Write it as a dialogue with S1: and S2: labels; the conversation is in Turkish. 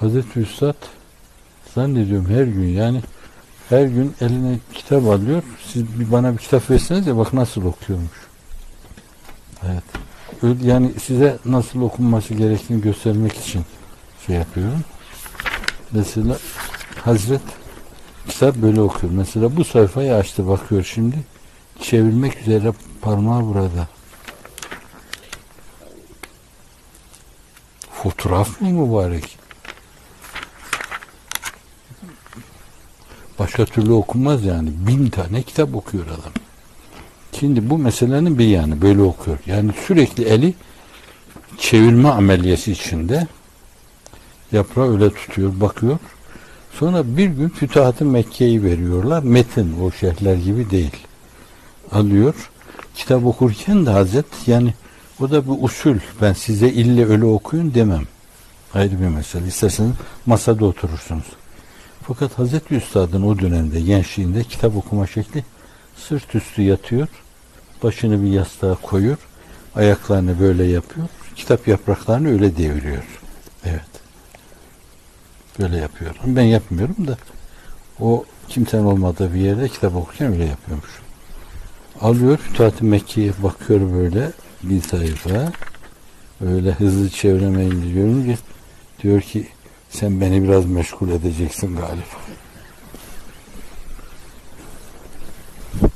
S1: Hazreti Üstad zannediyorum her gün yani her gün eline kitap alıyor. Siz bir bana bir kitap verseniz ya bak nasıl okuyormuş. Evet. Yani size nasıl okunması gerektiğini göstermek için şey yapıyorum. Mesela Hazret kitap böyle okuyor. Mesela bu sayfayı açtı bakıyor şimdi. Çevirmek üzere parmağı burada. Fotoğraf mı mübarek? Başka türlü okunmaz yani. Bin tane kitap okuyor adam. Şimdi bu meselenin bir yanı böyle okuyor. Yani sürekli eli çevirme ameliyesi içinde yaprağı öyle tutuyor, bakıyor. Sonra bir gün Fütuhat-ı Mekke'yi veriyorlar. Metin o şerhler gibi değil. Alıyor. Kitap okurken de Hazret yani o da bir usul. Ben size ille öyle okuyun demem. Ayrı bir mesele. İsterseniz masada oturursunuz. Fakat Hazreti Üstad'ın o dönemde gençliğinde kitap okuma şekli sırt üstü yatıyor. Başını bir yastığa koyuyor. Ayaklarını böyle yapıyor. Kitap yapraklarını öyle deviriyor. Evet. Böyle yapıyor. Ben yapmıyorum da o kimsenin olmadığı bir yerde kitap okurken öyle yapıyormuş. Alıyor Fütuhat-ı Mekke'ye bakıyor böyle bir sayfa. Öyle hızlı çeviremeyince görünce diyor ki sen beni biraz meşgul edeceksin galiba.